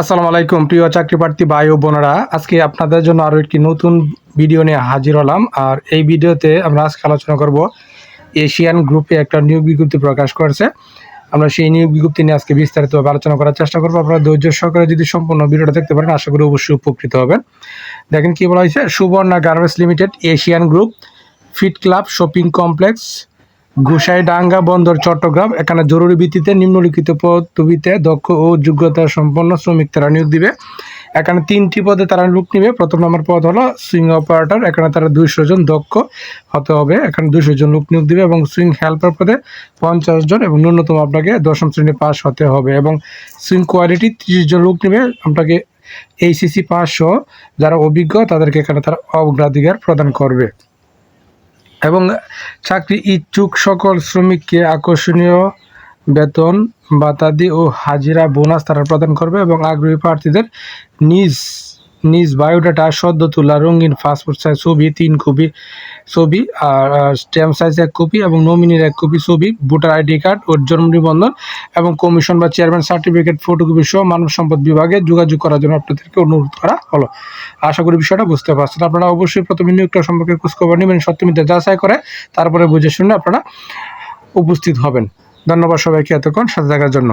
আসসালামু আলাইকুম, প্রিয় চাকরি প্রার্থী ভাই ও বোনেরা। আজকে আপনাদের জন্য আরও একটি নতুন ভিডিও নিয়ে হাজির হলাম। আর এই ভিডিওতে আমরা আজকে আলোচনা করব এশিয়ান গ্রুপে একটা নিয়োগ বিজ্ঞপ্তি প্রকাশ করেছে। আমরা সেই নিয়োগ বিজ্ঞপ্তি নিয়ে আজকে বিস্তারিতভাবে আলোচনা করার চেষ্টা করব। আপনারা ধৈর্য সহকারে যদি সম্পূর্ণ ভিডিওটা দেখতে পারেন, আশা করি অবশ্যই উপকৃত হবেন। দেখেন কি বলা হয়েছে, Suborna garments limited Asian group fit club shopping complex Gosaidanga বন্দর, চট্টগ্রাম। এখানে জরুরি ভিত্তিতে নিম্নলিখিত পদবিতে দক্ষ ও যোগ্যতা সম্পন্ন শ্রমিক তারা নিয়োগ দিবে। এখানে তিনটি পদে তারা লোক নিবে। প্রথম নম্বর পদ হলো সুইং অপারেটর এখানে তারা দুইশো জন দক্ষ হতে হবে। এখানে দুইশো জন লোক নিয়োগ দিবে এবং সুইং হেল্পার পদে পঞ্চাশ জন এবং ন্যূনতম আপনাকে দশম শ্রেণি পাস হতে হবে এবং সুইং কোয়ালিটি ত্রিশ জন লোক নিবে। আপনাকে এইসিসি পাস সহ যারা অভিজ্ঞ তাদেরকে এখানে তারা অগ্রাধিকার প্রদান করবে। এবং চাকরি ইচ্ছুক সকল শ্রমিককে আকর্ষণীয় বেতন, বাতাদি ও হাজিরা বোনাস তারা প্রদান করবে এবং আগ্রহী প্রার্থীদের নিজ নিজ বায়োডাটা সদ্য তোলা রঙিন পাসপোর্ট সাইজ ছবি, তিন কপি ছবি, আর স্ট্যাম্প সাইজ এক কপি এবং নমিনির এক কপি ছবি ভোটার আইডি কার্ড ও জন্ম নিবন্ধন এবং কমিশন বা চেয়ারম্যান সার্টিফিকেট ফটোকপি সহ মানব সম্পদ বিভাগে যোগাযোগ করার জন্য আপনাদেরকে অনুরোধ করা হলো। আশা করি বিষয়টা বুঝতে পারছেন। আপনারা অবশ্যই প্রথমে নিয়োগটা সম্পর্কে খোঁজখবর নেবেন, সত্যমিতে যাচাই করে তারপরে বুঝে শুনে আপনারা উপস্থিত হবেন। ধন্যবাদ সবাইকে এতক্ষণ সাথে থাকার জন্য।